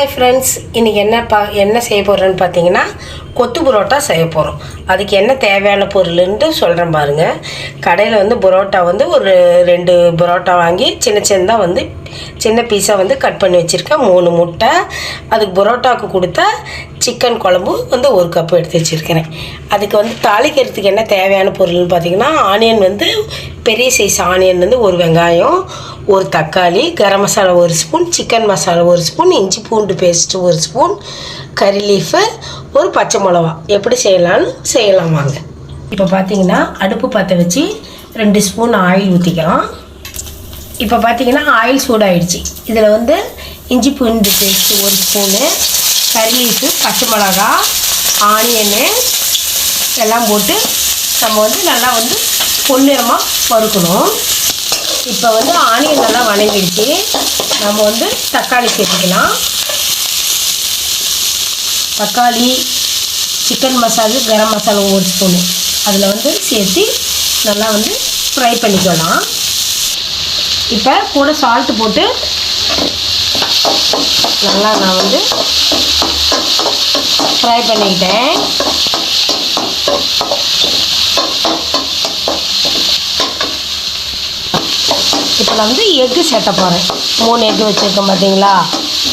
Hi friends இன்றைக்கி என்ன பா என்ன செய்ய போகிறேன்னு பார்த்தீங்கன்னா கொத்து புரோட்டா செய்ய போகிறோம் அதுக்கு என்ன தேவையான பொருள்ன்ட்டு சொல்கிறேன் பாருங்கள் கடையில் வந்து புரோட்டா வந்து ஒரு ரெண்டு புரோட்டா வாங்கி சின்ன சின்னதாக வந்து சின்ன பீஸாக வந்து கட் பண்ணி வச்சுருக்கேன். மூணு முட்டை அதுக்கு புரோட்டாவுக்கு கொடுத்தா சிக்கன் குழம்பு வந்து ஒரு கப்பு எடுத்து வச்சுருக்கிறேன். அதுக்கு வந்து தாளிக்கிறதுக்கு என்ன தேவையான பொருள்னு பார்த்தீங்கன்னா ஆனியன் வந்து பெரிய சைஸ் ஆனியன் வந்து ஒரு வெங்காயம் ஒரு தக்காளி கரம் மசாலா ஒரு ஸ்பூன் சிக்கன் மசாலா ஒரு ஸ்பூன் இஞ்சி பூண்டு பேஸ்ட்டு ஒரு ஸ்பூன் கறி லீஃபு ஒரு பச்சை மிளவா எப்படி செய்யலாம்னு செய்யலாம் வாங்க. இப்போ பார்த்தீங்கன்னா அடுப்பு பற்ற வச்சு ரெண்டு ஸ்பூன் ஆயில் ஊற்றிக்கலாம் இப்போ பார்த்தீங்கன்னா ஆயில் சூடாயிடுச்சு. இதில் வந்து இஞ்சி பூண்டு பேஸ்ட்டு ஒரு ஸ்பூனு கறி லீஃபு பச்சை மிளகா ஆனியனு எல்லாம் போட்டு நம்ம வந்து நல்லா வந்து பொன்னிறமாக வறுக்கணும். இப்போ வந்து ஆனியன் நல்லா வணங்கிடுச்சு. நம்ம வந்து தக்காளி சேர்த்துக்கலாம். தக்காளி சிக்கன் மசாலா கரம் மசாலா ஒரு ஸ்பூனு. அதில் வந்து சேர்த்து நல்லா வந்து ஃப்ரை பண்ணிக்கலாம். இப்போ கூட சால்ட்டு போட்டு நல்லா நான் வந்து ஃப்ரை பண்ணிக்கிட்டேன். இப்போ நான் வந்து எக்கு சேர்த்த போகிறேன் மூணு எக்கு வச்சுருக்கேன் பார்த்தீங்களா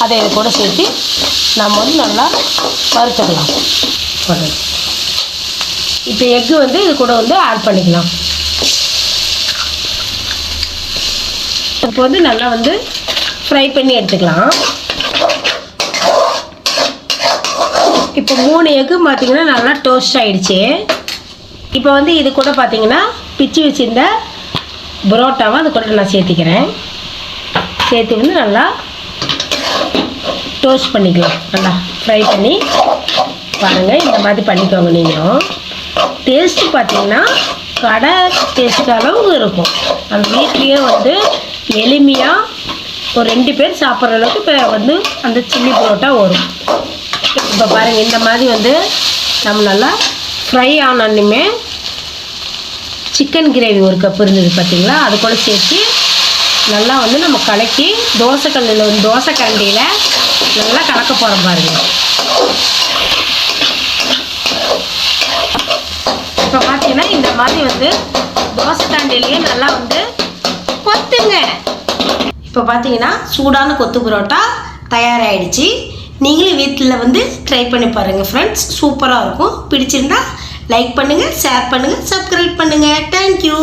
அதை இது கூட சேர்த்து நம்ம வந்து நல்லா வறுத்துக்கலாம். இப்போ எக்கு வந்து இது கூட வந்து ஆட் பண்ணிக்கலாம். இப்போ வந்து நல்லா வந்து ஃப்ரை பண்ணி எடுத்துக்கலாம். இப்போ மூணு எக்கு பார்த்தீங்கன்னா நல்லா டோஸ்ட் ஆகிடுச்சு இப்போ வந்து இது கூட பார்த்தீங்கன்னா பிச்சு வச்சுருந்த புரோட்டாவும் அது கூட நான் சேர்த்திக்கிறேன். சேர்த்து வந்து நல்லா டோஸ்ட் பண்ணிக்கலாம். நல்லா ஃப்ரை பண்ணி பாருங்கள் இந்த மாதிரி பண்ணிக்கோங்க நீங்களும். டேஸ்ட்டு பார்த்தீங்கன்னா கடை டேஸ்ட் அளவுக்கு இருக்கும். அந்த வீட்லேயே வந்து எளிமையாக ஒரு ரெண்டு பேர் சாப்பிட்ற அளவுக்கு இப்போ வந்து அந்த சில்லி புரோட்டா வரும். இப்போ பாருங்கள் இந்த மாதிரி வந்து நம்ம நல்லா ஃப்ரை ஆனாலுமே சிக்கன் கிரேவி ஒரு கப் இருந்தது பார்த்தீங்களா அது கூட சேர்த்து நல்லா வந்து நம்ம கலக்கி தோசை கல்லில் வந்து தோசை கரண்டியில் நல்லா கலக்க போகிறோம் பாருங்க. இப்போ பார்த்தீங்கன்னா இந்த மாதிரி வந்து தோசை கரண்டிலேயே நல்லா வந்து கொத்துங்க. இப்போ பார்த்தீங்கன்னா சூடான கொத்து பரோட்டா தயாராகிடுச்சு நீங்களும் வீட்டில் வந்து ட்ரை பண்ணி பாருங்கள் ஃப்ரெண்ட்ஸ் சூப்பராக இருக்கும். பிடிச்சிருந்தா லைக் பண்ணுங்கள் ஷேர் பண்ணுங்கள் சப்ஸ்கிரைப் பண்ணுங்கள் தேங்க்யூ